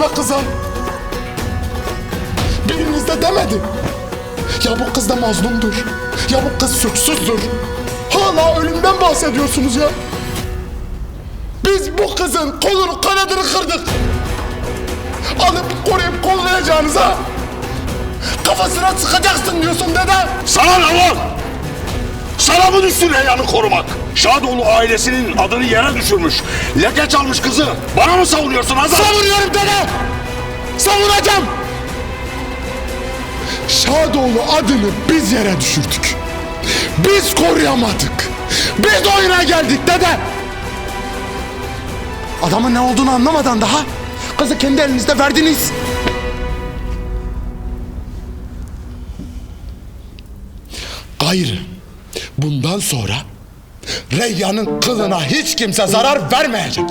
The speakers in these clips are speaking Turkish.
be kıza? Biriniz de demedi. Ya bu kız da mazlumdur. Ya bu kız suçsuzdur. Hala ölümden bahsediyorsunuz ya. Biz bu kızın kolunu kanadını kırdık. Alıp koruyup kollayacağınıza kafasına sıkacaksın diyorsun dede. Sana ne lan? Sana mı düşsün Reyhan'ı korumak? Şadoğlu ailesinin adını yere düşürmüş. Leke çalmış kızı. Bana mı savunuyorsun Hazar? Savunuyorum dede. Savunacağım. Şadoğlu adını biz yere düşürdük. Biz koruyamadık. Biz oyuna geldik dede. Adamın ne olduğunu anlamadan daha kızı kendi elinizde verdiniz. Gayrı bundan sonra Reyyan'ın kılına hiç kimse zarar vermeyecek.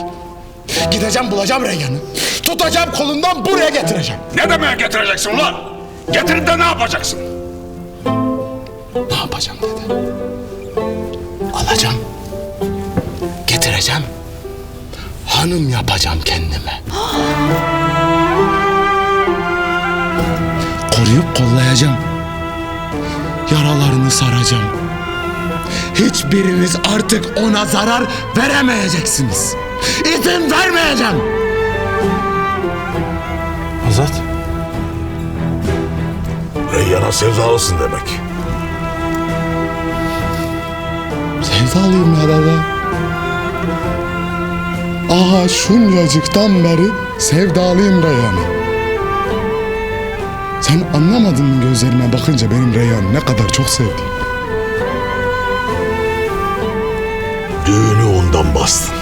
Gideceğim bulacağım Reyyan'ı. Tutacağım kolundan buraya getireceğim. Ne demeye getireceksin ulan? Getirip de ne yapacaksın? Ne yapacağım dedi. Alacağım. Getireceğim. Hanım yapacağım kendime. Koruyup kollayacağım. Yaralarını saracağım. Hiçbiriniz artık ona zarar veremeyeceksiniz. İzin vermeyeceğim. Azat. Reyhan'a sevdalısın demek. Sevdalıyım ya baba. Aha şuncacıktan beri sevdalıyım Reyhan'a. Sen anlamadın mı gözlerime bakınca benim Reyhan'ı ne kadar çok sevdiğimi? bulamazsın.